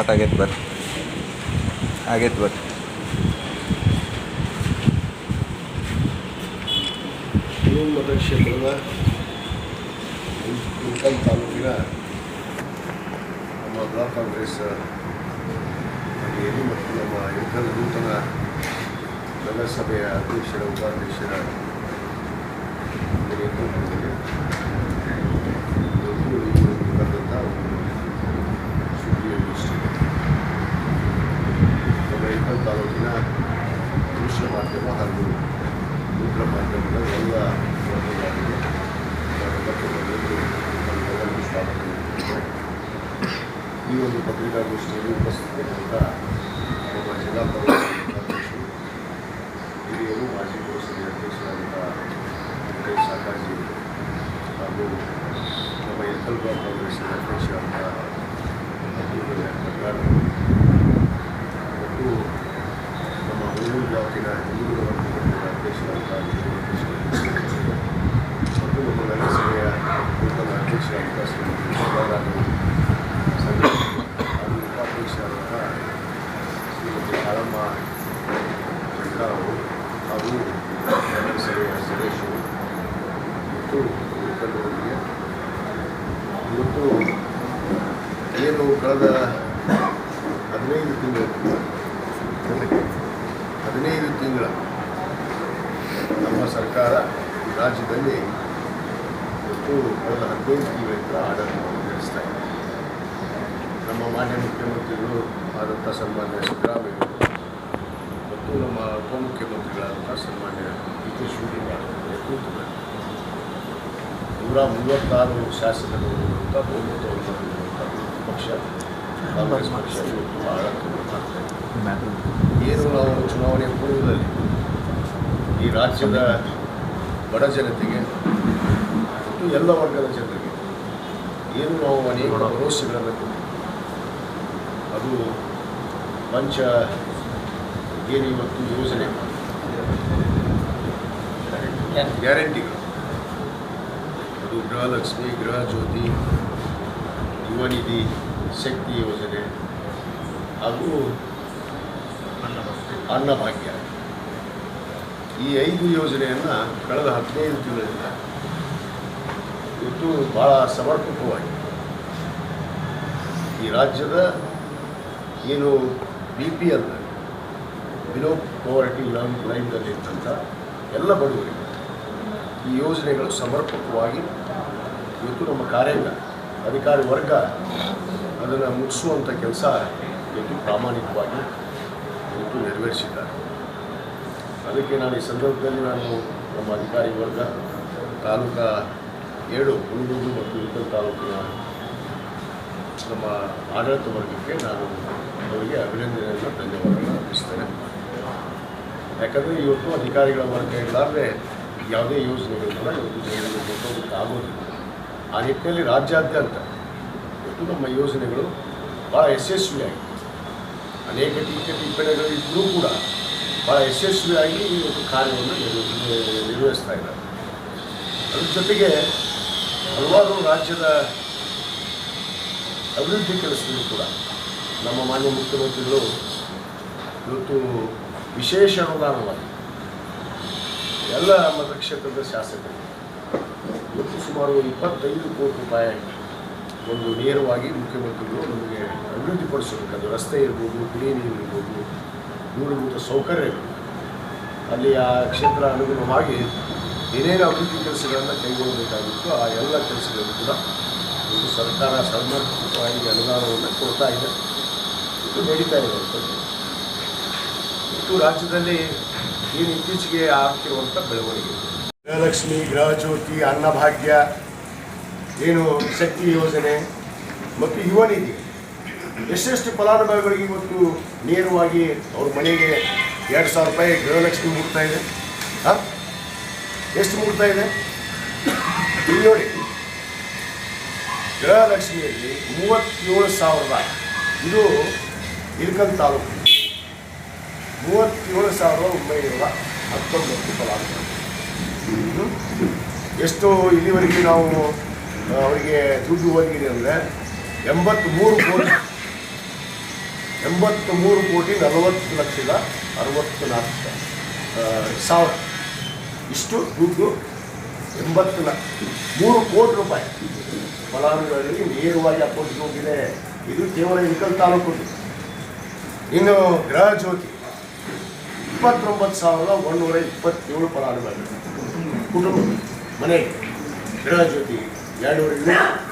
Start ಆಗೈತೆ ಬರ್ರಿ ಆಗೈತೆ ಬರ್ರಿ ಮತಕ್ಷೇತ್ರದ ಉಳ್ಕಲ್ ತಾಲೂಕಿನ ನಮ್ಮ ಬ್ಲಾಕ್ ಕಾಂಗ್ರೆಸ್ ಏನು ಮತ್ತು ನಮ್ಮ ಇಳಕಲ್ ನೂತನ ನಗರಸಭೆಯ ಅಧ್ಯಕ್ಷರ, ಉಪಾಧ್ಯಕ್ಷರ ನೇತೃತ್ವದಲ್ಲಿ ಇವತ್ತು ಈ ಒಂದು ಕರೆದಂಥ ಒಂದು ಸುದ್ದಿಗೋಷ್ಠಿ ನಮ್ಮ ಇಳಕಲ್ ತಾಲೂಕಿನ ದೃಶ್ಯ ಮಾಧ್ಯಮ ಹಾಗೂ ಮುದ್ರ ಮಾಧ್ಯಮದ ಎಲ್ಲ ವರ್ಗಗಳಿಗೆ ನಾವೆಲ್ಲಕ್ಕೂ ಬಂದಿದ್ದು ನಮ್ಮೆಲ್ಲರಿಗೂ ಸ್ವಾಗತ ನೀಡುತ್ತೇವೆ. ಈ ಒಂದು ಪತ್ರಿಕಾಗೋಷ್ಠಿಯಲ್ಲಿ ಉಪಸ್ಥಿತರಿದ್ದ ನಮ್ಮ ಜಿಲ್ಲಾ ಪಂಚಾಯತ್ ಅಧ್ಯಕ್ಷರು ಹಿರಿಯರು ಮಾಜಿ ಪುರಸಭೆ ಅಧ್ಯಕ್ಷರಾದಂಥ ವೆಂಕಟೇಶ್ ಸಾಕಾಜಿ ಹಾಗೂ ನಮ್ಮ ಎಲ್ಕಲ್ ಬ್ಲಾಕ್ ಕಾಂಗ್ರೆಸ್ಸಿನ ಅಧ್ಯಕ್ಷರಾದಂಥ ಅಬ್ದುಲ್ ಕಟ್ಗಾರ್ ಮತ್ತು ನಮ್ಮ ಹುಡುಗರು ಬ್ಲಾಕಿನ ಹಿಂದೂಗಳ ವರ್ಗದ ಅಧ್ಯಕ್ಷರಾದಂಥ ವಿಜಯ ಮತ್ತು ನಮ್ಮ ನಗರಸಭೆಯ ನೂತನ ಅಧ್ಯಕ್ಷರಾದಂಥ ಶ್ರೀಮತಿ ಶೋಭಾರಾಣಿ ಸಂಘ ಹಾಗೂ ಉಪಾಧ್ಯಕ್ಷರಾದಂಥ ಶ್ರೀಮತಿ ಕಾಳಮ್ಮ ಶಂಕರ್ ಅವರು ಹಾಗೂ ನಗರಸಭೆಯ ಸದಸ್ಯರು ಮತ್ತು ಮುಖಂಡರಿಗೆ ಇವತ್ತು ಏನು ಕಳೆದ ಹದಿನೈದು ತಿಂಗಳು ಹದಿನೈದು ತಿಂಗಳ ನಮ್ಮ ಸರ್ಕಾರ ಈ ರಾಜ್ಯದಲ್ಲಿ ಇವತ್ತು ಕಳೆದ ಹದಿನೈದು ತಿಂಗಳಿಂದ ನಡೆಸ್ತಾ ಇದೆ. ನಮ್ಮ ಮಾನ್ಯ ಮುಖ್ಯಮಂತ್ರಿಗಳು ಆದಂಥ ಸನ್ಮಾನ್ಯ ಸಿದ್ದರಾಮಯ್ಯ ಮತ್ತು ನಮ್ಮ ಉಪಮುಖ್ಯಮಂತ್ರಿಗಳಾದಂಥ ಸನ್ಮಾನ್ಯ ಡಿ ಕೆ ಶಿವಕುಮಾರ್ ನೂರ ಮೂವತ್ತಾರು ಶಾಸಕರು ಅಂತ ಬಹುಮತವನ್ನು ಪಕ್ಷ. ಕಾಂಗ್ರೆಸ್ ಪಕ್ಷ ಇವತ್ತು ಆಡಳಿತವನ್ನು ಏನು ನಾವು ಚುನಾವಣೆ ಪೂರ್ವದಲ್ಲಿ ಈ ರಾಜ್ಯದ ಬಡ ಜನತೆಗೆ ಮತ್ತು ಎಲ್ಲ ವರ್ಗದ ಜನರಿಗೆ ಏನು ನಾವು ಅನೇಕ ಭರವಸೆಗಳನ್ನು ಕೊಟ್ಟಿದ್ದೀವಿ ಅದು ಪಂಚ ಗೇರಿ ಮತ್ತು ಯೋಜನೆ ಗ್ಯಾರಂಟಿಗಳು. ಅದು ಗೃಹಲಕ್ಷ್ಮಿ ಗೃಹ ಜ್ಯೋತಿ ಯುವ ನಿಧಿ ಶಕ್ತಿ ಯೋಜನೆ ಹಾಗೂ ಅನ್ನಭಾಗ್ಯ ಈ ಐದು ಯೋಜನೆಯನ್ನು ಕಳೆದ ಹದಿನೈದು ತಿಂಗಳಿಂದ ಇವತ್ತು ಭಾಳ ಸಮರ್ಪಕವಾಗಿ. ಈ ರಾಜ್ಯದ ಏನು B P L below poverty ಲೈನ್ನಲ್ಲಿ ಇದ್ದಂಥ ಎಲ್ಲ ಬಡವರಿಗೆ ಈ ಯೋಜನೆಗಳು ಸಮರ್ಪಕವಾಗಿ ಇವತ್ತು ನಮ್ಮ ಕಾರ್ಯಾಂಗ, ಅಧಿಕಾರಿ ವರ್ಗ ಅದನ್ನು ಮುಗಿಸುವಂಥ ಕೆಲಸ ಇವತ್ತು ಪ್ರಾಮಾಣಿಕವಾಗಿ ಇವತ್ತು ನೆರವೇರಿಸಿದ್ದಾರೆ. ಅದಕ್ಕೆ ನಾನು ಈ ಸಂದರ್ಭದಲ್ಲಿ ನಾನು ನಮ್ಮ ಅಧಿಕಾರಿ ವರ್ಗ, ತಾಲೂಕಾ ಏಳು ಹುಣಗೂರು ಮತ್ತು ಇಳಕಲ್ ತಾಲೂಕಿನ ನಮ್ಮ ಆಡಳಿತ ವರ್ಗಕ್ಕೆ ನಾನು ಅವರಿಗೆ ಅಭಿನಂದನೆಯನ್ನು ಧನ್ಯವಾದಗಳನ್ನು ಅರ್ಪಿಸ್ತೇನೆ. ಯಾಕಂದರೆ ಇವತ್ತು ಅಧಿಕಾರಿಗಳ ವರ್ಗ ಇಲ್ಲಾದರೆ ಯಾವುದೇ ಯೋಜನೆಗಳನ್ನ ಇವತ್ತು ಜನರಿಗೆ ಮುಟ್ಟೋದಕ್ಕೆ ಆಗೋದಿಲ್ಲ. ಆ ನಿಟ್ಟಿನಲ್ಲಿ ರಾಜ್ಯಾದ್ಯಂತ ಇವತ್ತು ನಮ್ಮ ಯೋಜನೆಗಳು ಭಾಳ ಯಶಸ್ವಿಯಾಗಿ ಅನೇಕ ಟೀಕೆ ಟಿಪ್ಪಣಿಗಳು ಇದ್ದರೂ ಕೂಡ ಭಾಳ ಯಶಸ್ವಿಯಾಗಿ ಒಂದು ಕಾರ್ಯವನ್ನು ನಿರ್ವ- ನಿರ್ವಹಿಸ್ತಾ ಇದ್ದಾರೆ. ಅದ್ರ ಜೊತೆಗೆ ಹಲವಾರು ರಾಜ್ಯದ ಅಭಿವೃದ್ಧಿ ಕೆಲಸಗಳು ಕೂಡ ನಮ್ಮ ಮಾನ್ಯ ಮುಖ್ಯಮಂತ್ರಿಗಳು ಇವತ್ತು ವಿಶೇಷ ಅನುದಾನವಾಗಿ ಎಲ್ಲ ಮತಕ್ಷೇತ್ರದ ಶಾಸಕರು ಇವತ್ತು ಸುಮಾರು ಇಪ್ಪತ್ತೈದು ಕೋಟಿ ರೂಪಾಯಿ ಒಂದು ನೇರವಾಗಿ ಮುಖ್ಯಮಂತ್ರಿಗಳು ನಮಗೆ ಅಭಿವೃದ್ಧಿಪಡಿಸಬೇಕು ರಸ್ತೆ ಇರ್ಬೋದು ಕುಡಿಯ ನೀರು ಇರ್ಬೋದು ಮೂಲಭೂತ ಸೌಕರ್ಯಗಳು ಅಲ್ಲಿ ಆ ಕ್ಷೇತ್ರ ಅನುಗುಣವಾಗಿ ಏನೇನು ಅಭಿವೃದ್ಧಿ ಕೆಲಸಗಳನ್ನು ಕೈಗೊಳ್ಳಬೇಕಾಗಿತ್ತು ಆ ಎಲ್ಲ ಕೆಲಸಗಳು ಕೂಡ ಇದು ಸರ್ಕಾರ ಸಮರ್ಪಕವಾಗಿ ಅನುದಾನವನ್ನು ಕೊಡ್ತಾ ಇದೆ. ಇದು ನಡೀತಾ ಇದೆ ಇದು ರಾಜ್ಯದಲ್ಲಿ ಏನು ಇತ್ತೀಚೆಗೆ ಆಗ್ತಿರುವಂಥ ಬೆಳವಣಿಗೆ. ಗೃಹಲಕ್ಷ್ಮಿ ಗೃಹಜ್ಯೋತಿ, ಅನ್ನಭಾಗ್ಯ, ಏನು ಶಕ್ತಿ ಯೋಜನೆ, ಮತ್ತು ಯುವ ನಿಧಿ. ಎಷ್ಟೆಷ್ಟು ಫಲಾನುಭವಿಗಳಿಗೆ ಇವತ್ತು ನೇರವಾಗಿ ಅವ್ರ ಮನೆಗೆ ಎರಡು ಸಾವಿರ ರೂಪಾಯಿ ಗೃಹಲಕ್ಷ್ಮಿ ಮುಟ್ತಾ ಇದೆ? ಹಾಂ? ಎಷ್ಟು ಮುಟ್ತಾ ಇದೆ? ಇಲ್ಲಿ ನೋಡಿ. ಗೃಹಲಕ್ಷ್ಮಿಯಲ್ಲಿ ಮೂವತ್ತೇಳು ಸಾವಿರದ. ಇದು ಇಲ್ಕಲ್ ತಾಲೂಕು. ಮೂವತ್ತೇಳು ಸಾವಿರದ ಒಂಬೈನೂರ ಹತ್ತೊಂಬತ್ತು ಫಲಾನುಭವಿ? ಎಷ್ಟು ಇಲ್ಲಿವರೆಗೆ ನಾವು ಅವರಿಗೆ ದುಡ್ಡು ಹೋಗಿದೆ ಅಂದರೆ ಎಂಬತ್ತ್ಮೂರು ಕೋಟಿ ಎಂಬತ್ತು ಮೂರು ಕೋಟಿ ನಲವತ್ತು ಲಕ್ಷದ ಅರವತ್ತು ನಾಲ್ಕು ಸಾವಿರ. ಇಷ್ಟು ದುಡ್ಡು ಎಂಬತ್ತು ಲಕ್ಷ. ಮೂರು ಕೋಟಿ ರೂಪಾಯಿ. ಫಲಾನುಭವಿಗಳಿಗೆ ನೇರವಾಗಿ ಅಕೌಂಟ್ಗೆ ಹೋಗಿದೆ ಇದು ಕೇವಲ ಇಳಕಲ್ ತಾಲೂಕು ಇನ್ನು ಗೃಹ ಜ್ಯೋತಿ. ಇಪ್ಪತ್ತೊಂಬತ್ತು ಸಾವಿರದ ಒಂದೂರ ಇಪ್ಪತ್ತೇಳು ಫಲಾನುಭವಿಗಳು ಕುಟುಂಬ ಮನೆಗೆ ಗೃಹ ಜ್ಯೋತಿ ಎರಡೂವರೆ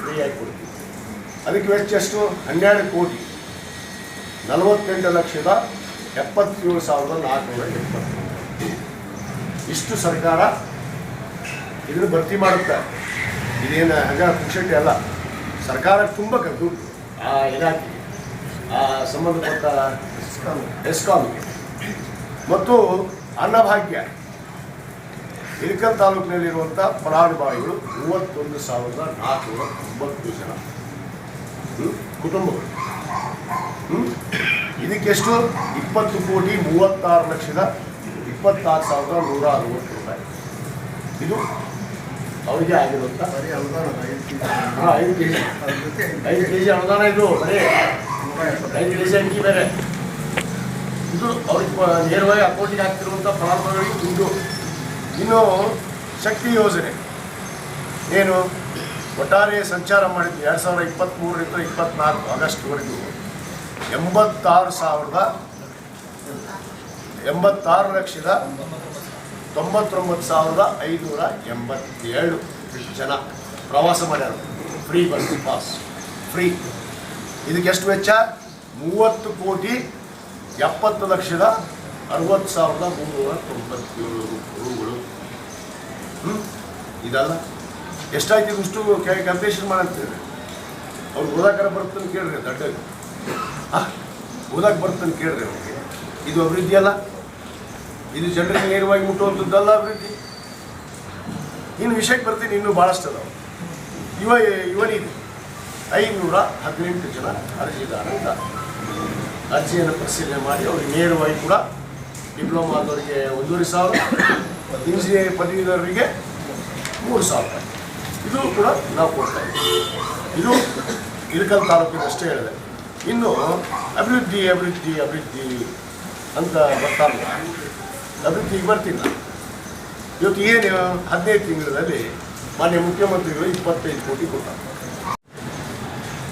ಫ್ರೀಯಾಗಿ ಕೊಡ್ತೀವಿ. ಅದಕ್ಕೆ ವೆಚ್ಚ ಎಷ್ಟು? ಹನ್ನೆರಡು ಕೋಟಿ. ನಲವತ್ತೆಂಟು ಲಕ್ಷದ ಎಪ್ಪತ್ತೇಳು ಸಾವಿರದ ನಾಲ್ಕುನೂರ ಎಪ್ಪತ್ತು ಇಷ್ಟು ಸರ್ಕಾರ ಇದನ್ನು ಭರ್ತಿ ಮಾಡುತ್ತೆ ಇದೇನು ಹಂಗ ಪುಕ್ಷಟ್ಟಿ ಅಲ್ಲ, ಸರ್ಕಾರ ತುಂಬ ಕದ್ದು ಆ ಇಲಾಖೆ ಆ ಸಂಬಂಧಪಟ್ಟ ಎಸ್ಕಾಮ್ಗೆ ಮತ್ತು ಅನ್ನಭಾಗ್ಯ, ಇಳಕಲ್ ತಾಲೂಕಿನಲ್ಲಿರುವಂಥ ಫಲಾನುಭವಿಗಳು ಮೂವತ್ತೊಂದು ಸಾವಿರದ ನಾಲ್ಕುನೂರ ಒಂಬತ್ತು ಜನ? ಕುಟುಂಬಗಳು? ಇದಕ್ಕೆಷ್ಟು? ಇಪ್ಪತ್ತು ಕೋಟಿ ಮೂವತ್ತಾರು ಲಕ್ಷದ ಇಪ್ಪತ್ತಾರು ಸಾವಿರದ ನೂರ ಅರವತ್ತು ರೂಪಾಯಿ. ಇದು ಅವರಿಗೆ ಆಗಿರುವಂಥ ಬರೀ ಅನುದಾನ ಐದು ಕೆ ಜಿ. ಐದು ಕೆ ಜಿ ಅನುದಾನ ಇದು ಬರೀ. ಐದು ಕೆ ಜಿ ಅಕ್ಕಿ ಬೇರೆ. ಇದು ಅವ್ರಿಗೆ ನೇರವಾಗಿ ಅಕೌಂಟಿಗೆ ಆಗ್ತಿರುವಂಥ ಫಲಾನುಭವಿಗಳು ಇದು ಇನ್ನು ಶಕ್ತಿ ಯೋಜನೆ. ಏನು? ಒಟ್ಟಾರೆ ಸಂಚಾರ ಮಾಡಿದ್ದು ಎರಡು ಸಾವಿರದ ಇಪ್ಪತ್ತ್ಮೂರರಿಂದ ಇಪ್ಪತ್ತ್ನಾಲ್ಕು ಆಗಸ್ಟ್ವರೆಗೂ ಎಂಬತ್ತಾರು ಸಾವಿರದ ಎಂಬತ್ತಾರು ಲಕ್ಷದ ತೊಂಬತ್ತೊಂಬತ್ತು ಸಾವಿರದ ಐನೂರ ಎಂಬತ್ತೇಳು ಜನ ಪ್ರವಾಸ ಮಾಡ್ಯಾರ. ಫ್ರೀ ಬಸ್ ಪಾಸ್ ಫ್ರೀ ಇದಕ್ಕೆ ಎಷ್ಟು ವೆಚ್ಚ? ಮೂವತ್ತು ಕೋಟಿ ಎಪ್ಪತ್ತು ಲಕ್ಷದ ಅರವತ್ತು ಸಾವಿರದ ಮುನ್ನೂರ ತೊಂಬತ್ತೇಳು ರೂಗಳು. ಹ್ಞೂ ಇದಲ್ಲ? ಎಷ್ಟಾಯ್ತು ಇಷ್ಟು ಕ್ಯಾಲ್ಕುಲೇಷನ್ ಮಾಡಂತೀರಿ ಅವ್ರು ಓದಾಕರ ಬರ್ತಂತ ಕೇಳ್ರಿ ದಡ್ಡ ಓದಾಕ ಬರ್ತಂತ ಕೇಳ್ರಿ ಅವ್ರಿಗೆ. ಇದು ಅಭಿವೃದ್ಧಿ ಅಲ್ಲ. ಇದು ಜನರಿಗೆ ನೇರವಾಗಿ ಮುಟ್ಟುವಂಥದ್ದಲ್ಲ ಅಭಿವೃದ್ಧಿ. ಇನ್ನು ವಿಷಯಕ್ಕೆ ಬರ್ತೀನಿ, ಇನ್ನೂ ಭಾಳಷ್ಟು ಅದಾವೆ. ಯುವ ಯುವನಿಧಿ ಐನೂರ ಹದಿನೆಂಟು ಜನ ಅರ್ಜಿದಾರರಿಂದ ಅರ್ಜಿಯನ್ನು ಪರಿಶೀಲನೆ ಮಾಡಿ ಅವ್ರಿಗೆ ನೇರವಾಗಿ ಕೂಡ ಡಿಪ್ಲೊಮಾ ಆದವರಿಗೆ ಒಂದೂವರೆ ಸಾವಿರ ಇಂಜಿನಿಯರಿಂಗ್ ಪದವೀಧರರಿಗೆ ಮೂರು ಸಾವಿರ. ಇದು ಕೂಡ ನಾವು ಕೊಡ್ತಾ ಇದ್ದೀವಿ. ಇದು ಇಳಕಲ್ ತಾಲೂಕಿನ ಅಷ್ಟೇ ಹೇಳಿದೆ. ಇನ್ನು ಅಭಿವೃದ್ಧಿ ಅಭಿವೃದ್ಧಿ ಅಭಿವೃದ್ಧಿ ಅಂತ ಬರ್ತಾರಲ್ಲ ಅಭಿವೃದ್ಧಿಗೆ ಬರ್ತಿಲ್ಲ. ಇವತ್ತು ಏನು ಹದಿನೈದು ತಿಂಗಳಲ್ಲಿ ಮಾನ್ಯ ಮುಖ್ಯಮಂತ್ರಿಗಳು ಇಪ್ಪತ್ತೈದು ಕೋಟಿ ಕೊಟ್ಟಾರೆ.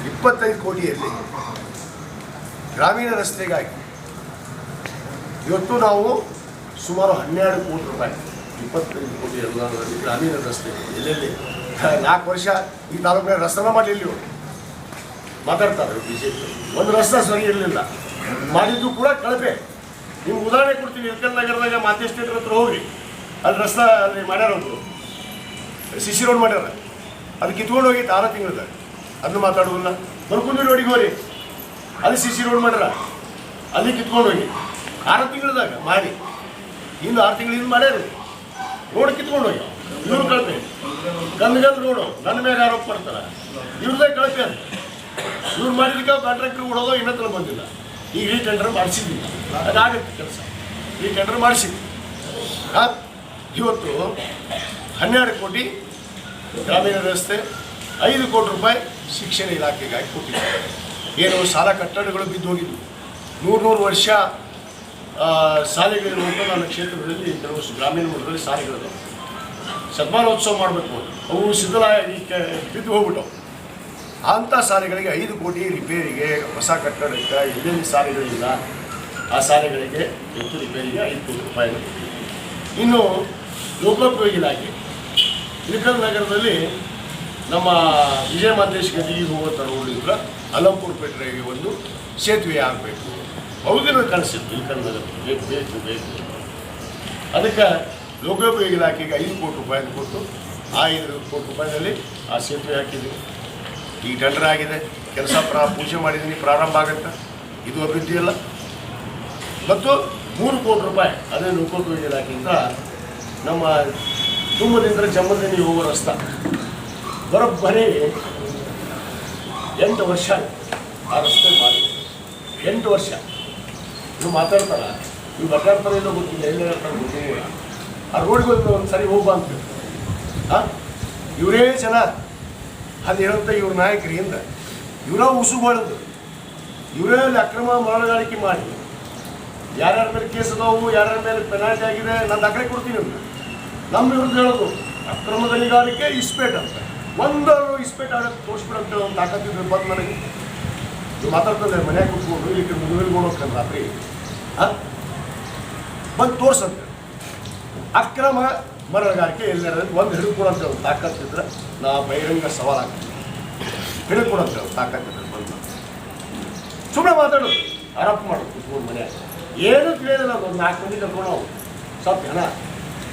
ಇಪ್ಪತ್ತೈದು ಕೋಟಿಯಲ್ಲಿ ಗ್ರಾಮೀಣ ರಸ್ತೆಗಾಗಿ ಇವತ್ತು ನಾವು ಸುಮಾರು ಹನ್ನೆರಡು ಕೋಟಿ ರೂಪಾಯಿ, ಇಪ್ಪತ್ತೈದು ಕೋಟಿ ಅನುದಾನದಲ್ಲಿ ಗ್ರಾಮೀಣ ರಸ್ತೆ ಎಲ್ಲೆಲ್ಲಿ ನಾಲ್ಕು ವರ್ಷ ಈ ತಾಲೂಕಿನ ರಸ್ತೆನ ಮಾಡಲಿಲ್ಲ ಇವರು. ಮಾತಾಡ್ತಾರೆ ಬಿ ಜೆ ಒಂದು ರಸ್ತೆ ಸರಿ ಇರಲಿಲ್ಲ. ಮಾಡಿದ್ದು ಕೂಡ ಕಳಪೆ. ನಿಮ್ಗೆ ಉದಾಹರಣೆ ಕೊಡ್ತೀನಿ ಇಳಕಲ್ ನಗರದಾಗ ಮಾತೇಶ್ವೇಟ್ರ ಹತ್ರ ಹೋಗಿ. ಅಲ್ಲಿ ರಸ್ತೆ ಅಲ್ಲಿ ಮಾಡ್ಯಾರ ಅವರು ಸಿಸಿ ರೋಡ್ ಮಾಡ್ಯಾರ. ಅದು ಕಿತ್ಕೊಂಡು ಹೋಗಿತ್ತು ಆರು ತಿಂಗಳದ ಅದನ್ನು ಮಾತಾಡೋದಿಲ್ಲ. ಬರ್ಕುಂದಿ ರೋಡಿಗೆ ಹೋರಿ ಅಲ್ಲಿ ಸಿಸಿ ರೋಡ್ ಮಾಡ್ಯಾರ. ಅಲ್ಲಿ ಕಿತ್ಕೊಂಡು ಹೋಗಿ. ಆರು ತಿಂಗಳದಾಗ ಮಾಡಿ. ಇನ್ನು ಆರು ತಿಂಗಳಿಂದ ಮಾಡ್ಯಾರ. ರೋಡ್ ಕಿತ್ಕೊಂಡು ಹೋಗಿ. ಇವ್ರು ಕಳಪೆ. ಗಂಧಗಲ್ ರೋಡು ನನ್ನ ಮೇಲೆ ಆರೋಪ ಮಾಡ್ತಾರ ಇವ್ರದೇ ಕಳಪೆ ಅದು. ಇವ್ರು ಮಾಡಿದಕ್ಕೆ ಕಾಂಟ್ರಾಕ್ಟರ್ ಕೊಡೋದು ಇನ್ನತ್ರ ಬಂದಿಲ್ಲ. ಈಗ ಈ ಟೆಂಡರ್ ಮಾಡಿಸಿದ್ವಿ. ಅದಾಗುತ್ತೆ ಕೆಲಸ. ಈ ಟೆಂಡರ್ ಮಾಡಿಸಿದ್ವಿ. ಇವತ್ತು ಹನ್ನೆರಡು ಕೋಟಿ ಗ್ರಾಮೀಣ ವ್ಯವಸ್ಥೆ, ಐದು ಕೋಟಿ ರೂಪಾಯಿ ಶಿಕ್ಷಣ ಇಲಾಖೆಗಾಗಿ ಕೊಟ್ಟಿದ್ದಾರೆ. ಏನು ಶಾಲಾ ಕಟ್ಟಡಗಳು ಬಿದ್ದು ಹೋಗಿದ್ವು. ನೂರು ನೂರು ವರ್ಷ ಶಾಲೆಗಳಿರುವಂಥ ನನ್ನ ಕ್ಷೇತ್ರದಲ್ಲಿ ಕೆಲವು ಗ್ರಾಮೀಣ ಮಟ್ಟದಲ್ಲಿ ಶಾಲೆಗಳಿದಾವೆ. ಶತಮಾನೋತ್ಸವ ಮಾಡಬೇಕು. ಅವು ಕ- ಬಿದ್ದು ಹೋಗ್ಬಿಟ್ಟವು ಅಂಥ ಶಾಲೆಗಳಿಗೆ ಐದು ಕೋಟಿ ರಿಪೇರಿಗೆ ಹೊಸ ಕಟ್ಟಡಕ್ಕೆ ಎಲ್ಲೆಲ್ಲಿ ಶಾಲೆಗಳಿಲ್ಲ ಆ ಶಾಲೆಗಳಿಗೆ ಹೆಚ್ಚು ರಿಪೇರಿಗೆ ಐದು ಕೋಟಿ ರೂಪಾಯಿ ಇನ್ನು ಲೋಕೋಪಯೋಗಿ ಇಲಾಖೆ. ಇಳಕಲ್ ನಗರದಲ್ಲಿ ನಮ್ಮ ವಿಜಯ ಮಾತೇಶ್ ಗದಿಗೆ ಹೋಗುವಂಥ ಹೋಗಿದ್ರ ಅಲಂಪುರ ಪೇಟೆಗೆ ಒಂದು ಸೇತುವೆ ಆಗಬೇಕು. ಅವ್ರಿಗೆ ಕನಸಿತ್ತು ಇಳಕಲ್ ನಗರ ಬೇಕು ಬೇಕು ಬೇಕು. ಅದಕ್ಕೆ ಲೋಕೋಪಯೋಗಿ ಇಲಾಖೆಗೆ ಐದು ಕೋಟಿ ರೂಪಾಯಿ ಕೊಟ್ಟು ಆ ಐದು ಕೋಟಿ ರೂಪಾಯಿನಲ್ಲಿ ಆ ಸೇತುವೆ ಹಾಕಿದ್ದೀವಿ ಈ ಟೆಂಡರ್ ಆಗಿದೆ. ಕೆಲಸ ಪ್ರಾ, ಪೂಜೆ ಮಾಡಿದ್ದೀನಿ. ಪ್ರಾರಂಭ ಆಗುತ್ತೆ? ಇದು ಅಭಿವೃದ್ಧಿ ಇಲ್ಲ ಮತ್ತು ಮೂರು ಕೋಟಿ ರೂಪಾಯಿ ಅದೇ ಲೋಕೋಪಯೋಗಿ ಇಲಾಖೆಯಿಂದ ನಮ್ಮ ತುಂಬದಿಂದ ಜಮ್ಮದಿಂದ ಹೋಗುವ ರಸ್ತೆ. ಬರೋಬ್ಬರಿ ಎಂಟು ವರ್ಷ ಆ ರಸ್ತೆ ಮಾಡಿ. ಎಂಟು ವರ್ಷ. ಇವ್ರು ಮಾತಾಡ್ತಾರ? ಇವ್ರು ಇಲ್ಲ ಗೊತ್ತಿಲ್ಲ. ಎಲ್ಲ ಗೊತ್ತಿಲ್ಲ. ಆ ರೋಡ್ಗೆ ಒಂದು ಸರಿ ಹೋಗ್ಬಾ ಅಂತ ಹಾಂ ಇವರೇ ಜನ. ಅದು ಹೇಳುತ್ತೆ ಇವ್ರ ನಾಯಕರಿಂದ ಇವರ ಉಸು ಮಾಡೋದು ಇವರೇ ಅಲ್ಲಿ ಅಕ್ರಮ ಮರಳುಗಾರಿಕೆ ಮಾಡಿ. ಯಾರ್ಯಾರ ಮೇಲೆ ಕೇಸ್ ಅದಾವು, ಯಾರ್ಯಾರ ಮೇಲೆ ಪೆನಾಲ್ಟಿ ಆಗಿದೆ ನಾನು ದಾಖಲೆ ಕೊಡ್ತೀನಿ ಅಂತ ನಮ್ಮ ವಿರುದ್ಧ ಹೇಳೋದು ಅಕ್ರಮ ಗಣಿಗಾರಿಕೆ ಇಸ್ಪೇಟ್ ಅಂತ. ಒಂದು ಇಸ್ಪೇಟ್ ಆಡೋದು ತೋರಿಸ್ಬಿಡಂತ ಒಂದು ತಾಕತ್ತಿದ್ರೆ ಬಂದು ನನಗೆ ಇದು ಮಾತಾಡ್ತದೆ ಮನೆಯಾಗ ಕೂತ್ಕೊಂಡು, ಇಲ್ಲಿ ಮುಗಿಲ್ ಹೋಗ್ಬೇಕಂದ್ರೆ ರಾತ್ರಿ. ಹಾಂ ಬಂದು ತೋರ್ಸಂತೆ. ಅಕ್ರಮ ಮರಳುಗಾರಿಕೆ ಎಲ್ಲರ ಒಂದು ಹಿಡಿದುಕೊಡು ಅಂತ ಹೇಳೋದು ತಾಕತ್ತಿದ್ರೆ ನಾ ಬಹಿರಂಗ ಸವಾಲಾಗ್ತೀವಿ ಆಗ್ತೀನಿ ಹಿಡಿದುಕೊಡು ಅಂತ ಹೇಳೋದು ತಾಕತ್ತಿದ್ರೆ ಬಂದು ಸುಮ್ಮನೆ ಮಾತಾಡು ಅರಪ್ ಮಾಡು, ಕುತ್ಕೊಂಡು ಮನೆ. ಏನು ತಿಳಿಯೋದಿಲ್ಲ ಒಂದು ನಾಲ್ಕು ಮಂದಿ ಕರ್ಕೊಂಡು ನಾವು ಸ್ವಲ್ಪ ಹೆಣ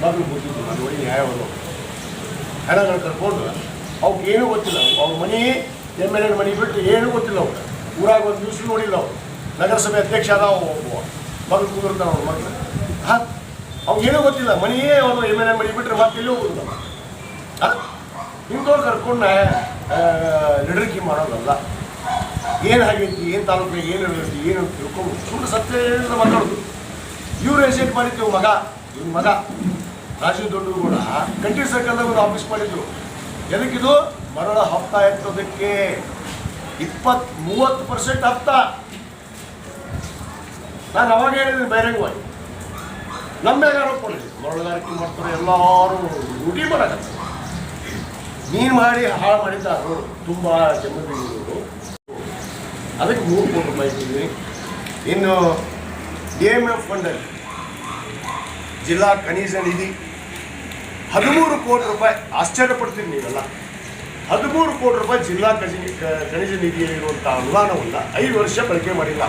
ಮಗಳು ಕೂತಿದ್ದು ನಾನು ನೋಡಿ ನ್ಯಾಯವನ್ನು ಹೆಣಗಳು ಕರ್ಕೊಂಡು ಅವಕ್ಕೆ ಏನೂ ಗೊತ್ತಿಲ್ಲ. ಅವ್ರ ಮನೆ, ಎಂ ಎಲ್ ಎ ಮನೆ ಬಿಟ್ಟು ಏನೂ ಗೊತ್ತಿಲ್ಲ ಅವ್ರು. ಊರಾಗ ಒಂದು ದಿವಸ ನೋಡಿಲ್ಲ ಅವ್ರು. ನಗರಸಭೆ ಅಧ್ಯಕ್ಷ ಅದಾವ ಒಬ್ಬ. ಮಗಳು ಕೂದಿರ್ತಾನೆ ಅವ್ರ ಮಗಳು. ಹಾಂ ಏನೂ ಗೊತ್ತಿಲ್ಲ. ಮನೆಯೇ ಅವನು ಎಂ ಎಲ್ ಎ ಮನೆ ಬಿಟ್ಟರೆ ಮತ್ತೆ ಎಲ್ಲಿ ಹೋಗುದಿಲ್ಲ ಇಂಥವ್ರು ಕರ್ಕೊಂಡ ನಡರಿಕೆ ಮಾಡೋದಲ್ಲ. ಏನು ಆಗೈತಿ ಏನು ತಾಲೂಕು, ಏನು ಹೇಳಿ ಏನು ತಿಳ್ಕೊಂಡು ಸುಮ್ಮನೆ ಸತ್ಯ ಮಾತಾಡೋದು. ಇವ್ರು ಎಸೆಟ್ ಮಾಡಿದ್ದೆವು ಮಗ ಇವ್ರ ಮಗ. ರಾಜೀವ್ ದೊಡ್ಡವರು ಕೂಡ ಕಂಟ್ರಿ ಸರ್ಕಲ್ದಾಗ ಒಂದು ಆಫೀಸ್ ಮಾಡಿದ್ರು ಎದಕ್ಕಿದು ಮರಳ ಹಪ್ತ ಎತ್ತೋದಕ್ಕೆ. ಇಪ್ಪತ್ತು ಮೂವತ್ತು ಪರ್ಸೆಂಟ್ ಹಪ್ತ. ನಾನು ಅವಾಗ ಹೇಳಿದ್ದೀನಿ ಬಹಿರಂಗವಾಗಿ. ನಮ್ಮ ಮ್ಯಾಗ ಆರೋಪ ಮರಳುಗಾರಿಕೆ ಮಾಡ್ತಾರೆ, ಎಲ್ಲರೂ ರೂಢಿ ಮಾಡಕತ್ತಾರೆ ನೀನು ಮಾಡಿ, ಹಾಳು ಮಾಡಿದ್ದಾರು ತುಂಬ ಜಮೀನುಗಳು ಅದಕ್ಕೆ ಮೂರು ಕೋಟಿ ರೂಪಾಯಿ ಇಟ್ಟಿದ್ವಿ ಇನ್ನು ಡಿ ಎಂ ಎಫ್ ಫಂಡಲ್ಲಿ ಜಿಲ್ಲಾ ಖನಿಜ ನಿಧಿ ಹದಿಮೂರು ಕೋಟಿ ರೂಪಾಯಿ ಆಶ್ಚರ್ಯ ಪಡ್ತೀರಿ ನೀವೆಲ್ಲ. ಹದಿಮೂರು ಕೋಟಿ ರೂಪಾಯಿ ಜಿಲ್ಲಾ ಖನಿಜ ಖನಿಜ ನಿಧಿಯಲ್ಲಿರುವಂಥ ಅನುದಾನವನ್ನು ಐದು ವರ್ಷ ಬಳಕೆ ಮಾಡಿಲ್ಲ.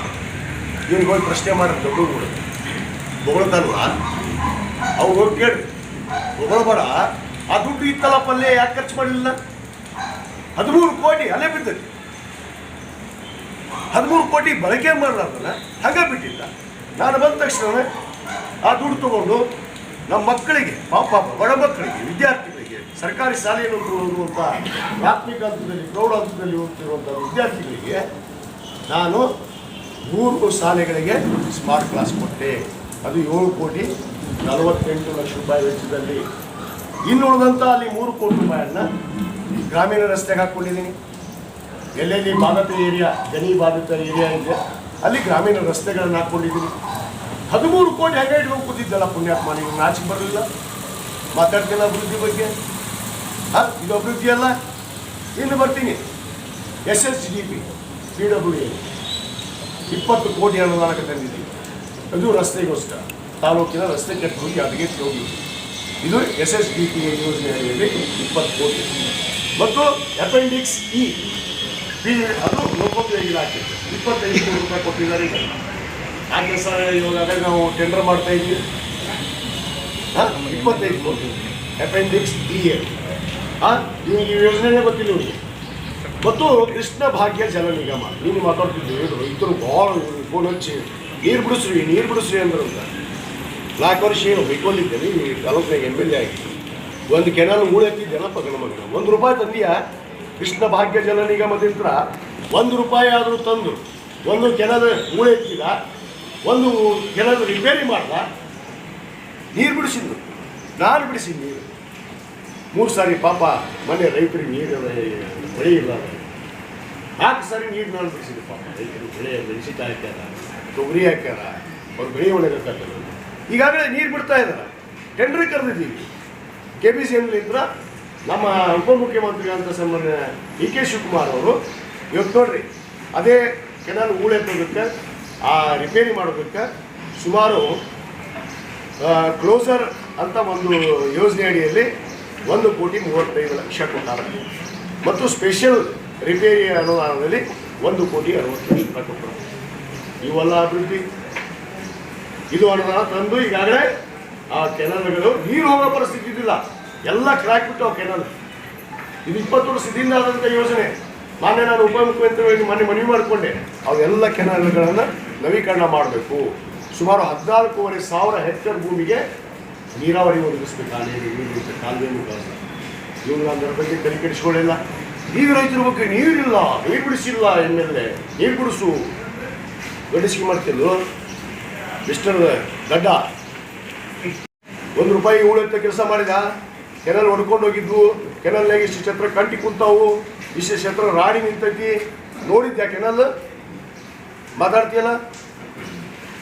ಇವ್ರಿಗೆ ಹೋಗಿ ಪ್ರಶ್ನೆ ಮಾಡಿ ದೊಡ್ಡಗಳು ಬೊಗಳದಲ್ವ ಅವ್ರು ಹೋಗಿ ಕೇಳಿ. ಹೊಗಳಬೇಡ ಆ ದುಡ್ಡು ಇತ್ತಲ್ಲ ಪಲ್ಯ, ಯಾಕೆ ಖರ್ಚು ಮಾಡಲಿಲ್ಲ ಹದಿಮೂರು ಕೋಟಿ ಅಲ್ಲೇ ಬಿದ್ದೈತಿ ಹದಿಮೂರು ಕೋಟಿ ಬಳಕೆ ಮಾಡಲಾರ್ದಲ್ಲ ಹಾಗೆ ಬಿಟ್ಟಿಲ್ಲ ನಾನು ಬಂದ ತಕ್ಷಣ ಆ ದುಡ್ಡು ತಗೊಂಡು ನಮ್ಮ ಮಕ್ಕಳಿಗೆ, ಪಾಪ ಬಡ ಮಕ್ಕಳಿಗೆ, ವಿದ್ಯಾರ್ಥಿಗಳಿಗೆ, ಸರ್ಕಾರಿ ಶಾಲೆಯನ್ನು ಓದುವಂಥ ಪ್ರಾಥಮಿಕ ಹಂತದಲ್ಲಿ, ಪ್ರೌಢ ಹಂತದಲ್ಲಿ ಓದ್ತಿರುವಂಥ ವಿದ್ಯಾರ್ಥಿಗಳಿಗೆ ನಾನು ಮೂರು ಶಾಲೆಗಳಿಗೆ ಸ್ಮಾರ್ಟ್ ಕ್ಲಾಸ್ ಕೊಟ್ಟೆ. ಅದು ಏಳು ಕೋಟಿ ನಲವತ್ತೆಂಟು ಲಕ್ಷ ರೂಪಾಯಿ ವೆಚ್ಚದಲ್ಲಿ ಇನ್ನುಳಿದಂಥ ಅಲ್ಲಿ ಮೂರು ಕೋಟಿ ರೂಪಾಯಿಯನ್ನ ಗ್ರಾಮೀಣ ರಸ್ತೆಗೆ ಹಾಕ್ಕೊಂಡಿದ್ದೀನಿ. ಎಲ್ಲೆಲ್ಲಿ ಬಾಧಿತ ಏರಿಯಾ, ಗಣಿ ಬಾಧಿತ ಏರಿಯಾ ಇದೆ, ಅಲ್ಲಿ ಗ್ರಾಮೀಣ ರಸ್ತೆಗಳನ್ನು ಹಾಕ್ಕೊಂಡಿದ್ದೀನಿ. ಹದಿಮೂರು ಕೋಟಿ ಹೆಂಗೆ ಇಟ್ಕೊಂಡು ಕೂತಿದ್ದಲ್ಲ ಪುಣ್ಯಾತ್ಮ, ನೀವು ನಾಚಿಕೆ ಬರಲಿಲ್ಲ. ಮಾತಾಡ್ತೀನಿ ಅಭಿವೃದ್ಧಿ ಬಗ್ಗೆ. ಹಾಂ, ಇದು ಅಭಿವೃದ್ಧಿ ಅಲ್ಲ. ಇನ್ನು ಬರ್ತೀನಿ. S S D P P W A, ಇಪ್ಪತ್ತು ಕೋಟಿ ಅನುದಾನಕ್ಕೆ ತಂದಿದ್ದೀವಿ ಅದು ರಸ್ತೆಗೋಸ್ಕರ. ತಾಲೂಕಿನ ರಸ್ತೆ ಕೆಟ್ಟು ಹೋಗಿ ಅದಕ್ಕೆ ಹೋಗಿ ಇದು ಎಸ್ ಎಸ್ ಬಿ ಪಿ ಯೋಜನೆ ಅಡಿಯಲ್ಲಿ ಇಪ್ಪತ್ತು ಕೋಟಿ ಮತ್ತು ಅಪೆಂಡಿಕ್ಸ್ ಇ. ಪಿ. ಅದು ಲೋಕೋಪಯೋಗಿ ಇಲಾಖೆ. ಇಪ್ಪತ್ತೈದು ಕೋಟಿ ರೂಪಾಯಿ ಕೊಟ್ಟಿದ್ದಾರೆ ಈಗ. ಆ ಕೆಲಸ ಇವಾಗ ಅದೇ ನಾವು ಟೆಂಡರ್ ಮಾಡ್ತಾ ಇದ್ದೀವಿ? ಹಾಂ, ಇಪ್ಪತ್ತೈದು ಕೋಟಿ. Appendix E. ಹಾಂ ನಿಮಗೆ ಈ ಯೋಜನೆನೇ ಗೊತ್ತಿಲ್ಲ ಇವರಿಗೆ ಮತ್ತು ಕೃಷ್ಣ ಭಾಗ್ಯ ಜಲ ನಿಗಮ. ನೀನು ಮಾತಾಡ್ತಿದ್ದೀವಿ ರೈತರು ಭಾಳ ಫೋನ್ ಹಚ್ಚಿ. ನೀರು ಬಿಡಿಸ್ರಿ ನೀರು ಬಿಡಿಸ್ರಿ ಅಂದ್ರೆ ಅಂತ. ನಾಲ್ಕು ವರ್ಷ ಏನು ಬೈಕೊಂಡಿದ್ದೇನೆ ಈ ತಾಲೂಕಿನಾಗ ಎಂ ಎಲ್ ಎ ಆಗಿ. ಒಂದು ಕೆನಾಲ್ ಹೂಳೆತ್ತಿದ್ದೇನಪ್ಪ ಗಣ ಮಗನ? ಒಂದು ರೂಪಾಯಿ ತಂದೀಯ? ಕೃಷ್ಣ ಭಾಗ್ಯ ಜನ ನಿಗಮದಿಂದ ಒಂದು ರೂಪಾಯಿ ಆದರೂ ತಂದು, ಒಂದು ಕೆನಾಲ್ ಹೂಳೆತ್ತಿದ ಒಂದು ಕೆನಾಲ್ ರಿಪೇರಿ ಮಾಡ್ದ, ನೀರು ಬಿಡಿಸಿದ್ರು. ನಾನು ಬಿಡಿಸಿದ್ದು ನೀರು. ಮೂರು ಸಾರಿ ಪಾಪ ಮನೆ ರೈತರಿಗೆ ನೀರು ಬೆಳೆ ಇಲ್ಲ. ನಾಲ್ಕು ಸಾರಿ ನೀರು ನಾನು ಬಿಡಿಸಿದ್ದು ಪಾಪ ರೈತರು ಬೆಳೆ ಮೆಣಸಿನಕಾಯಿ ಹಾಕ್ಯಾರ ತೊಗರಿ ಹಾಕ್ಯಾರ, ಅವ್ರು ಬೆಳೆ ಒಳಗಾಗ್ತಾರೆ ಈಗಾಗಲೇ ನೀರು ಬಿಡ್ತಾ ಇದ್ದಾರೆ ಟೆಂಡರ್ ಕರೆದಿದ್ದೀವಿ. ಕೆ ಬಿ ಸಿ ಎಮ್ಲಿಂದ ನಮ್ಮ ಉಪಮುಖ್ಯಮಂತ್ರಿ ಅಂತ ಸನ್ಮಾನ್ಯ ಡಿ ಕೆ ಶಿವಕುಮಾರ್ ಅವರು ಇವತ್ತು ನೋಡ್ರಿ, ಅದೇ ಕೆನಾಲ್ ಹೂಳೆತ್ತೋದಕ್ಕೆ ಆ ರಿಪೇರಿ ಮಾಡೋದಕ್ಕೆ ಸುಮಾರು ಕ್ಲೋಸರ್ ಅಂತ ಒಂದು ಯೋಜನೆ ಅಡಿಯಲ್ಲಿ ಒಂದು ಕೋಟಿ ಮೂವತ್ತೈದು ಲಕ್ಷ ಕೊಟ್ಟಾರೆ. ಮತ್ತು ಸ್ಪೆಷಲ್ ರಿಪೇರಿ ಅನುದಾನದಲ್ಲಿ ಒಂದು ಕೋಟಿ ಅರವತ್ತು ಲಕ್ಷ ರೂಪಾಯಿ ಕೊಟ್ಟರು. ಇವೆಲ್ಲ ಅಭಿವೃದ್ಧಿ. ಇದು ಅನುದಾನ ತಂದು ಈಗಾಗಲೇ ಆ ಕೆನಲ್ಗಳು ನೀರು ಹೋಗೋ ಪರಿಸ್ಥಿತಿ ಇದ್ದಿಲ್ಲ. ಎಲ್ಲ ಕ್ರಾಕ್ ಬಿಟ್ಟು ಆ ಕೆನಲ್. ಇದು ಇಪ್ಪತ್ತು ವರ್ಷದಿಂದ ಆದಂಥ ಯೋಜನೆ. ಮಾನ್ಯ ನಾನು ಉಪಮುಖ್ಯಮಂತ್ರಿಗಳಿಗೆ ಮೊನ್ನೆ ಮನವಿ ಮಾಡಿಕೊಂಡೆ. ಅವೆಲ್ಲ ಕೆನಲ್ಗಳನ್ನು ನವೀಕರಣ ಮಾಡಬೇಕು. ಸುಮಾರು ಹದಿನಾಲ್ಕೂವರೆ ಸಾವಿರ ಹೆಕ್ಟೇರ್ ಭೂಮಿಗೆ ನೀರಾವರಿ ಒದಗಿಸ್ಬೇಕು. ನೀರು ಕಾಲುವೆ ಮುಖಾಂತರ ಇವ್ರು ಅದರ ಬಗ್ಗೆ ತಲೆ ಕೆಡಿಸ್ಕೊಳ್ಳಿಲ್ಲ. ಈಗ ರೈತರ ಬಗ್ಗೆ ನೀರಿಲ್ಲ, ನೀರು ಬಿಡಿಸಿಲ್ಲ ಎಂ ಎಲ್ ಎ. ನೀರು ಬಿಡಿಸು. ಗಡಿಸಿಕೆ ಮಾಡ್ತಿದ್ರು ಮಿಸ್ಟರ್ ಗಡ್ಡ ಒಂದು ರೂಪಾಯಿ ಉಳಿಯುತ್ತೆ ಕೆಲಸ ಮಾಡಿದ. ಕೆನಲ್ ಹೊಡ್ಕೊಂಡು ಹೋಗಿದ್ವು. ಕೆನಲ್ನಾಗ ಇಷ್ಟು ಛತ್ರ ಕಂಟಿ ಕುಂತಾವು. ಇಷ್ಟು ಛತ್ರ ರಾಡಿ ನಿಂತೈತಿ. ನೋಡಿದ್ಯಾ ಕೆನಲ್? ಮಾತಾಡ್ತೀಯಲ್ಲ?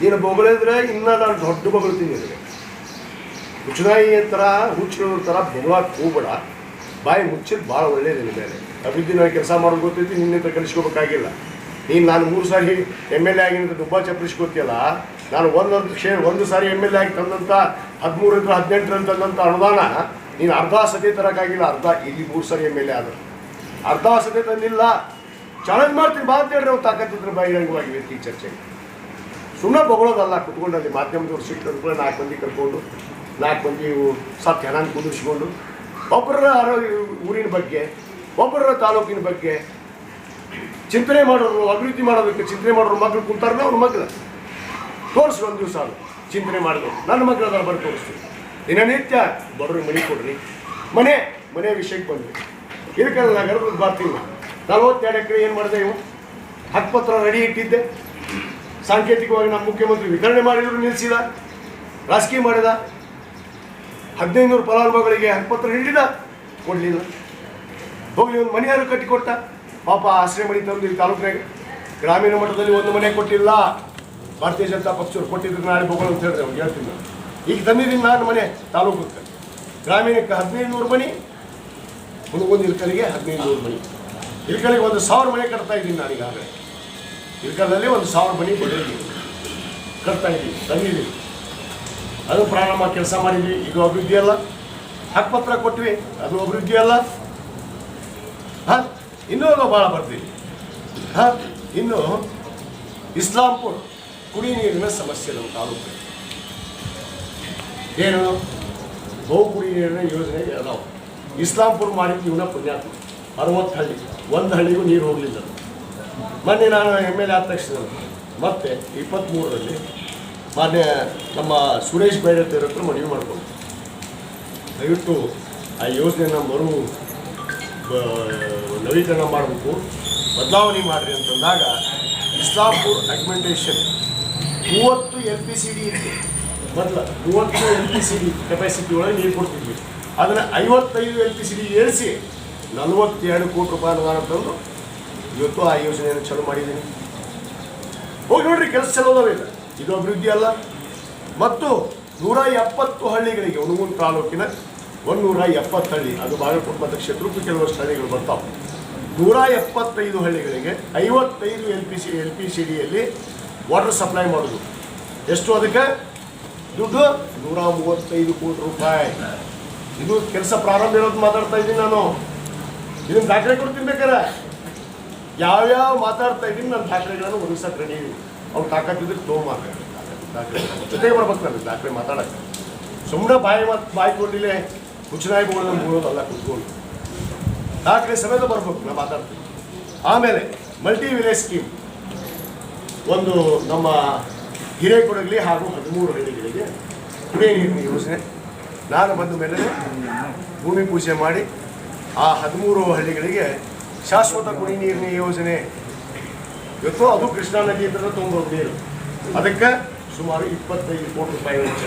ನೀನು ಬೊಗಳಿದ್ರೆ ಇನ್ನೂ ನಾನು ದೊಡ್ಡ ಬೊಗಳ್ತೀನಿ ನಿನಗೆ. ಹುಚ್ಚನಾಯಿ ಥರ ಹುಚ್ಚಿರೋ ಥರ ಬೊಗಳಕ್ಕೆ ಹೋಗ್ಬೇಡ. ಬಾಯಿ ಮುಚ್ಚಿದ್ ಭಾಳ ಒಳ್ಳೇದು ನಿನ್ನ ಮೇಲೆ. ಅಭಿವೃದ್ಧಿ ನಾನು ಕೆಲಸ ಮಾಡೋದು ಗೊತ್ತೈತಿ, ನಿನ್ನ ಕಲಿಸ್ಕೋಬೇಕಾಗಿಲ್ಲ. ನೀನು ನಾನು ಮೂರು ಸಾರಿ ಎಂ ಎಲ್ ಎ ಆಗಿನಂತ ದುಬ್ಬ ಚಪ್ಪರಿಸ್ಕೋತಿಯಲ್ಲ ನಾನು ಒಂದೊಂದು ಕ್ಷೇ ಒಂದು ಸಾರಿ ಎಂ ಎಲ್ ಎ ಆಗಿ ತಂದಂಥ ಹದಿಮೂರರಿಂದ ಹದಿನೆಂಟರಲ್ಲಿ ತಂದಂಥ ಅನುದಾನ, ನೀನು ಅರ್ಧ ಸತಿ ತರೋಕ್ಕಾಗಿಲ್ಲ ಅರ್ಧ ಇಲ್ಲಿ ಮೂರು ಸಾರಿ ಎಂ ಎಲ್ ಎ ಆದರು. ಅರ್ಧ ಸತಿ ತಂದಿಲ್ಲ. ಚಾಲೆಂಜ್ ಮಾಡ್ತೀನಿ, ಬಾ ಅಂತ ಹೇಳ್ರಿ, ಅವ್ರು ತಾಕತ್ತಿದ್ರೆ ಬಹಿರಂಗವಾಗಿ ವ್ಯಕ್ತಿ ಚರ್ಚೆಗೆ ಸುಮ್ಮನೆ ಬಗಳೋದಲ್ಲ ಕುತ್ಕೊಂಡು ಅಲ್ಲಿ ಮಾಧ್ಯಮದವ್ರು ಸಿಕ್ಕಂದ್ರೆ ನಾಲ್ಕು ಮಂದಿ ಕರ್ಕೊಂಡು, ನಾಲ್ಕು ಮಂದಿ ಸತ್ತು ಜನ ಕುದುರಿಸ್ಕೊಂಡು ಒಬ್ಬರ ಆರೋಗ್ಯ ಊರಿನ ಬಗ್ಗೆ ಒಬ್ಬರ ತಾಲೂಕಿನ ಬಗ್ಗೆ ಚಿಂತನೆ ಮಾಡೋರು, ಅಭಿವೃದ್ಧಿ ಮಾಡೋದಕ್ಕೆ ಚಿಂತನೆ ಮಾಡೋರು ಮಕ್ಕಳು ಕುಂತಾರಲ್ಲ ಅವ್ರ ಮಕ್ಕಳು ತೋರಿಸಿ ಒಂದು ದಿವಸ ಅದು ಚಿಂತನೆ ಮಾಡಿದ್ರು ನನ್ನ ಮಕ್ಕಳು ಅದರ ಬರ್ ತೋರಿಸ್ತೀವಿ ದಿನನಿತ್ಯ ಬಡವ್ರಿಗೆ ಮನೆ ಕೊಡ್ರಿ. ಮನೆ ಮನೆ ವಿಷಯಕ್ಕೆ ಬಂದ್ವಿ. ಇದಕ್ಕೆಲ್ಲ ನಗರದ ಬರ್ತೀನಿ. ಬರ್ತೀವಿ ನಲ್ವತ್ತೆರಡು ಎಕರೆ ಏನು ಮಾಡಿದೆ ಇವು ಹಕ್ಕುಪತ್ರ ರೆಡಿ ಇಟ್ಟಿದ್ದೆ. ಸಾಂಕೇತಿಕವಾಗಿ ನಮ್ಮ ಮುಖ್ಯಮಂತ್ರಿ ವಿತರಣೆ ಮಾಡಿದ್ರು ನಿಲ್ಲಿಸಿದ ರಾಜಕೀಯ ಮಾಡಿದ. ಹದಿನೈದುನೂರು ಫಲಾನುಭವಿಗಳಿಗೆ ಹಕ್ಕುಪತ್ರ ಹಿಡಿದ. ಕೊಡಲಿಲ್ಲ. ಹೋಗಲಿ, ಒಂದು ಮನೆಯಾರು ಕಟ್ಟಿಕೊಟ್ಟ. ಪಾಪ ಆಶ್ರಯ ಮನೆ ತಂದು ಈ ತಾಲೂಕಿನಾಗ ಗ್ರಾಮೀಣ ಮಟ್ಟದಲ್ಲಿ ಒಂದು ಮನೆ ಕೊಟ್ಟಿಲ್ಲ. ಭಾರತೀಯ ಜನತಾ ಪಕ್ಷರು ಕೊಟ್ಟಿದ್ರು ನಾಳೆ ಹೋಗೋಣ ಅಂತ ಹೇಳಿದ್ರೆ ಅವ್ರು ಹೇಳ್ತೀನಿ ಈಗ ತಂದಿದ್ದೀನಿ ನಾನು ಮನೆ ತಾಲೂಕಕ್ಕೆ. ಗ್ರಾಮೀಣಕ್ಕೆ ಹದಿನೈದು ನೂರು ಮನೆ ಹುಡುಗೊಂದು ಇಲ್ಕಲಿಗೆ ಹದಿನೈದು ನೂರು ಮನೆ. ಇಲ್ಕಲಿಗೆ ಒಂದು ಸಾವಿರ ಮನೆ ಕಟ್ತಾ ಇದ್ದೀನಿ ನಾನು ಈಗಾಗಲೇ. ಇಲ್ಕಲಲ್ಲಿ ಒಂದು ಸಾವಿರ ಮನೆ ಕೊಟ್ಟಿದ್ದೀನಿ ಕಟ್ತಾ ಇದ್ದೀನಿ, ತಂದಿದ್ದೀನಿ. ಅದು ಪ್ರಾರಂಭ ಕೆಲಸ ಮಾಡಿದ್ವಿ ಇದು ಅಭಿವೃದ್ಧಿ ಅಲ್ಲ. ಹಕ್ಕುಪತ್ರ ಕೊಟ್ವಿ, ಅದು ಅಭಿವೃದ್ಧಿ ಅಲ್ಲ. ಹಾಂ? ಇನ್ನೂ ಭಾಳ ಬರ್ತೀವಿ ಹಾಂ, ಇನ್ನು ಇಸ್ಲಾಂಪುರ್ ಕುಡಿ ನೀರಿನ ಸಮಸ್ಯೆ ನಮ್ಮ ತಾಲೂಕು. ಏನು? ಬಹು ಕುಡಿ ನೀರಿನ ಯೋಜನೆ ಅದಾವ. ಇಸ್ಲಾಂಪುರ್ ಮಾಡಿದ್ದು ಇವನ ಪುಣ್ಯಾತ್ಮ. ಅರವತ್ತು ಹಳ್ಳಿ, ಒಂದು ಹಳ್ಳಿಗೂ ನೀರು ಹೋಗಲಿಲ್ಲ. ಮೊನ್ನೆ ನಾನು ಎಂ ಎಲ್ ಎ ಆದ ತಕ್ಷಣ ಮತ್ತೆ ಇಪ್ಪತ್ತ್ಮೂರರಲ್ಲಿ ಮಾನ್ಯ ನಮ್ಮ ಸುರೇಶ್ ಬೈರತ್ತಿರತ್ರ ಮನವಿ ಮಾಡಿಕೊಂಡು. ದಯವಿಟ್ಟು ಆ ಯೋಜನೆನ ಮರು ನವೀಕರಣ ಮಾಡಬೇಕು. ಬದಲಾವಣೆ ಮಾಡಿರಿ ಅಂತಂದಾಗ ಇಸ್ಲಾಪುರ್ ಅಗ್ಮೆಂಟೇಷನ್ ಮೂವತ್ತು ಎಲ್ ಪಿ ಸಿ ಡಿ ಇತ್ತು. ಮೊದಲು ಮೂವತ್ತು L P C D capacity ಒಳಗೆ ನೀರು ಕೊಡ್ತಿದ್ವಿ. ಅದನ್ನು ಐವತ್ತೈದು ಎಲ್ ಪಿ ಸಿ ಡಿ ಏರಿಸಿ ನಲವತ್ತೆರಡು ಕೋಟಿ ರೂಪಾಯಿ ಅನುದಾನ ತಂದು ಇವತ್ತು ಆ ಯೋಜನೆಯನ್ನು ಚಾಲೂ ಮಾಡಿದ್ದೀನಿ. ಹೋಗಿ ನೋಡ್ರಿ, ಕೆಲಸ ಚಲೋದವಿಲ್ಲ ಇದು ಅಭಿವೃದ್ಧಿ ಅಲ್ಲ. ಮತ್ತು ನೂರ ಎಪ್ಪತ್ತು ಹಳ್ಳಿಗಳಿಗೆ ಒಣಗೂರು ತಾಲೂಕಿನ ಒಂದೂರ ಎಪ್ಪತ್ತು ಹಳ್ಳಿ ಅದು ಬಾಗಲಕೋಟೆ ಕ್ಷೇತ್ರಕ್ಕೂ ಕೆಲವಷ್ಟು ಹಳ್ಳಿಗಳು ಬರ್ತಾವೆ. ನೂರ ಎಪ್ಪತ್ತೈದು ಹಳ್ಳಿಗಳಿಗೆ ಐವತ್ತೈದು L P C, L P C ಡಿಯಲ್ಲಿ water supply ಮಾಡೋದು. ಎಷ್ಟು ಅದಕ್ಕೆ? ದುಡ್ಡು ನೂರ ಮೂವತ್ತೈದು ಕೋಟಿ ರೂಪಾಯಿ. ಇದು ಕೆಲಸ ಪ್ರಾರಂಭ ಇರೋದು ಮಾತಾಡ್ತಾ ಇದ್ದೀನಿ ನಾನು. ಇದನ್ನು ದಾಖಲೆ ಕೊಡ್ತೀನಿ ಬೇಕಾರೆ ಯಾವ್ಯಾವ ಮಾತಾಡ್ತಾ ಇದ್ದೀನಿ ನನ್ನ ದಾಖಲೆಗಳನ್ನು ಒದಗಿಸಕ್ಕೆ ರೆಡಿ ಅವ್ರು ತಾಕತ್ತಿದ್ರೆ ತೋ ದಾಖಲೆ ಜೊತೆಗೆ ಬರ್ಬೇಕು ನನಗೆ ದಾಖಲೆ ಮಾತಾಡಕ್ಕೆ. ಸುಮ್ಮನೆ ಬಾಯಿ ಮಾತು ಬಾಯಿ ಕೊಡಲಿಲ್ಲ. ಹುಚ್ಚನಾಯಿ ಬೋಳದ ಮೂಡೋದಲ್ಲ ಕುತ್ಕೊಂಡು ದಾಖಲೆ ಸಮೇತ ಬರ್ಬೇಕು ನಾ ಮಾತಾಡ್ತೀವಿ ಆಮೇಲೆ ಮಲ್ಟಿ ವಿಲೇಜ್ ಸ್ಕೀಮ್ ಒಂದು ನಮ್ಮ ಹಿರೇಕೊಡಗಲಿ ಹಾಗೂ ಹದಿಮೂರು ಹಳ್ಳಿಗಳಿಗೆ ಕುಡಿಯ ನೀರಿನ ಯೋಜನೆ. ನಾನು ಬಂದ ಮೇಲೆ ಭೂಮಿ ಪೂಜೆ ಮಾಡಿ ಆ ಹದಿಮೂರು ಹಳ್ಳಿಗಳಿಗೆ ಶಾಶ್ವತ ಕುಡಿ ನೀರಿನ ಯೋಜನೆ. ಇವತ್ತು ಅದು ಕೃಷ್ಣಾ ನದಿ ಇದ್ರೆ ತುಂಬ ನೀರು. ಅದಕ್ಕೆ ಸುಮಾರು ಇಪ್ಪತ್ತೈದು ಕೋಟಿ ರೂಪಾಯಿ ವೆಚ್ಚ.